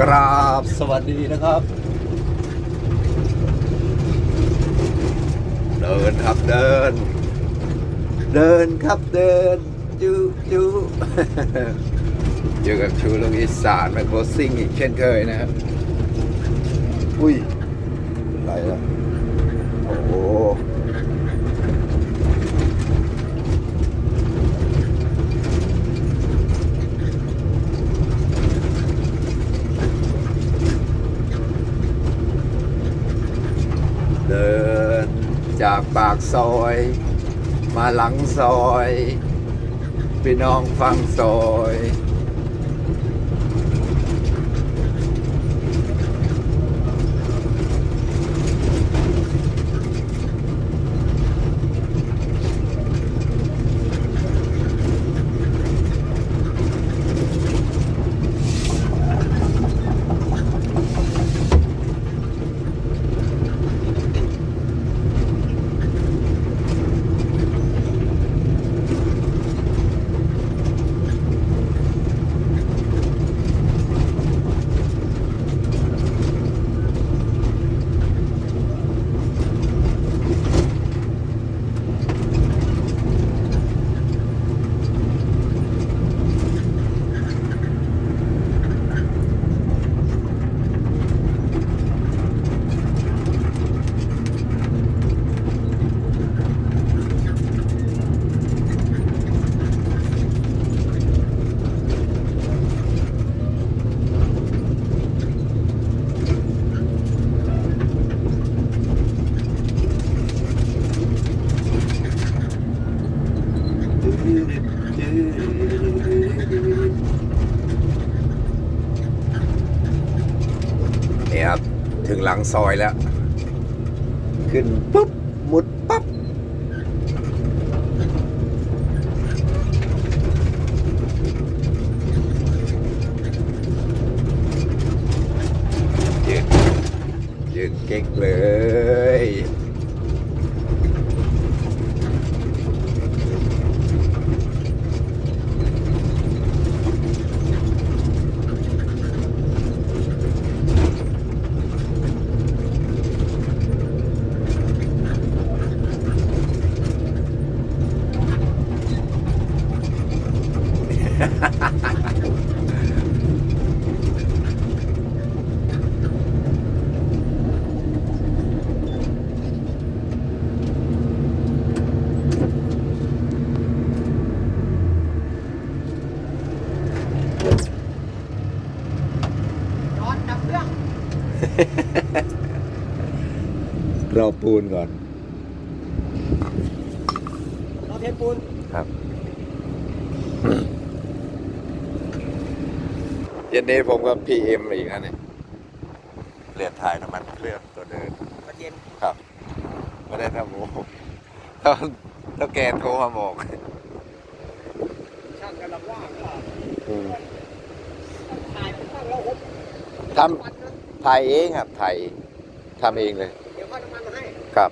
กราบสวัสดีนะครับ เดินครับเดิน เดินครับเดินจูจูเจอกับชูลูกอีสานแมคโครซิ่งอีกเช่นเคยนะครับ อุ้ยอะไรล่ะโอ้โห เดิน จากปากซอย มาหลังซอย พี่น้องฟังซอย นี่ครับ ถึงหลังซอยแล้ว ขึ้นปุ๊บ มุดปั๊บ ยืนยืนเก๊กเลย รอปูนก่อนเราเทปูน ครับ เย็นนี้ผมกับพีเอ็มอีกนะเนี่ยเรียนถ่ายน้ำมันเครื่องตัวเดินมาเย็น ครับไม่ได้ทำโมถ้าถ้าแกโทรมาบอกช่างกำลังว่างก็อืมถ่ายเป็นช่างเราหกทวันนะำ ถ่ายเองครับถ่ายทำเองเลย เดี๋ยวค่อยน้ำมันมาให้ครับ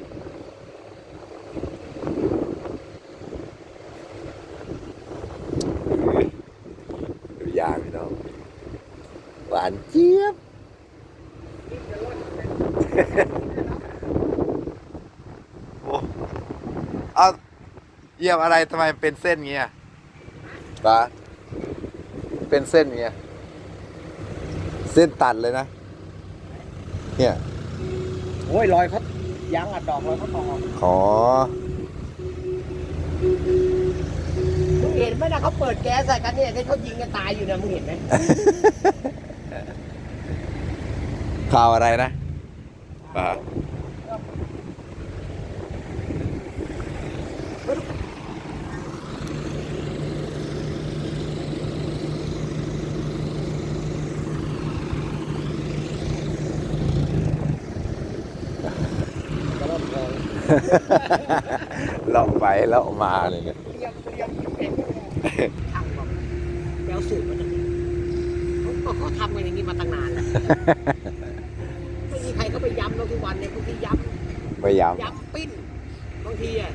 ดูยางพี่น้อง หวานเจี๊ยบ โอ้เอาเยี่ยมอะไรทำไมเป็นเส้นเงี้ยปะเป็นเส้นเงี้ย เส้นตัดเลยนะ เนี่ยโอ้ยลอยเขายางอัดดอกลอยเขาต่อขอมึงเห็นไหมนะเขาเปิดแก๊สใส่กันเนี่ยที่เขายิงกันตายอยู่นะมึงเห็นไหมข่าวอะไรนะปะ เลาะไปเลาะมาเลยเนี่ยเรียงเรียงเป็นทางบอแล้วสูตรมาจากไหนเขาเขาทำกันอย่างนี้มาตั้งนานแล้วไม่มีใครเขาไปย้ำเราทุกวันเนี่ยบางทีย้ำไปย้ำย้ำปิ้นบางทีอะ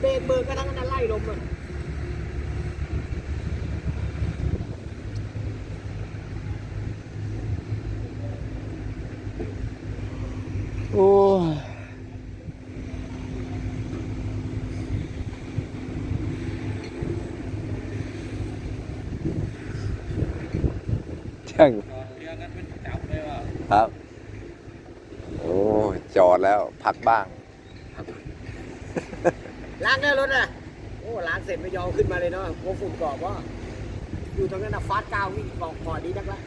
เบรกเบอร์ก็ทั้งนั้นไล่ลมอะโอ้ รือนั้นมันจับเลยว่าครับ โอ้ยจอดแล้วพักบ้าง ล้างได้รถอะโอ้ล้างเสร็จไม่ยอมขึ้นมาเลยเนาะกลัวฝุ่นกรอบว่าอยู่ตรงนั้นนะฟาสก้าววิ่งกอกกอดีนักละ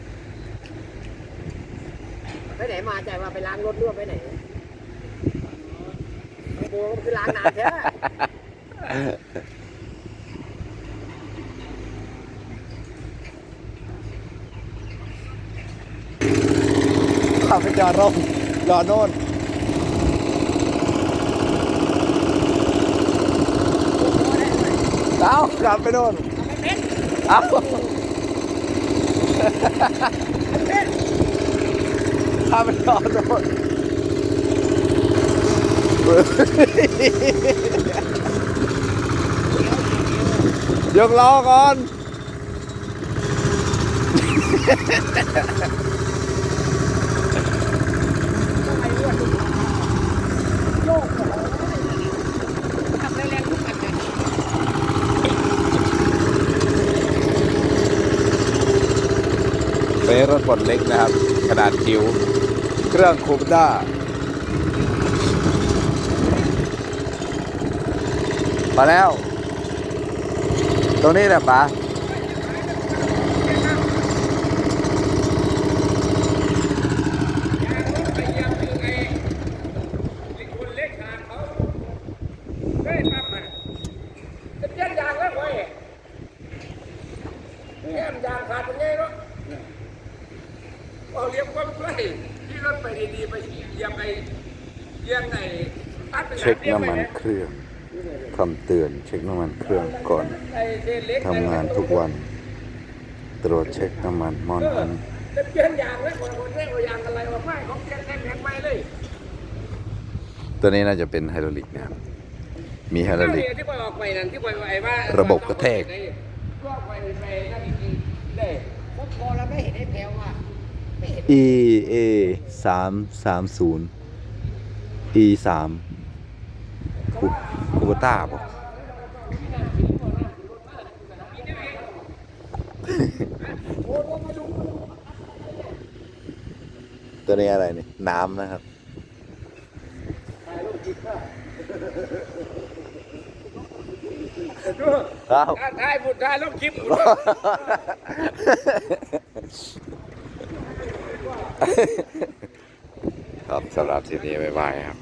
ไปไหนมาใจว่าไปล้างรถรั่วไปไหนโอ้โหคือล้างนานแท้ ไปจอดร่มจอดโน่นเอากลับไปโน่นเอาขับไปจอดโน่นยกล้อก่อน โยกโอ้โหทำแรงๆทุกอันเลย เป็นรถ บดเล็กนะครับ ขนาดจิ๋วเครื่องคูปด้ามาแล้ว ตรงนี้แหละป๋าคนเล็กขาดเขาด้ทำอะจะเปลี่ยนยางแล้วเว้ยแก้มยางขาดเป็นไงเนาะ เอาเลี้ยงความไกลที่รถไปดีๆไปเหยียบไอ้เลี้ยงไอ้ตัดไปเช็คน้ำมันเครื่องคำเตือน เช็คน้ำมันเครื่องก่อนไอ้เส้นเล็กทำงานทุกวัน ตรวจเช็คน้ำมันมอนอันจะเปลี่ยนยางแล้วคนคนเรียกว่ายางอะไรวะไม่เขาเปลี่ยนแข็งๆไปเลยตัวนี้น่าจะเป็นไฮดรอลิกนะครับมีไฮดรอลิกที่ปล่อยออกไปนั่นที่ปล่อยไอ้ว่าระบบกระแทกก็ไปไปนั่นอีกได้พพอแล้วไม่เห็นไอ้แถวอะไม่เห็น E A สามสามศูนย์ E สามคูคูปต้าป่ะตัวนี้อะไรนี่น้ำนะครับ ครับถ่ายบุตรถ่ายลงคลิป ครับสำหรับทีนี้บ๊ายบายครับ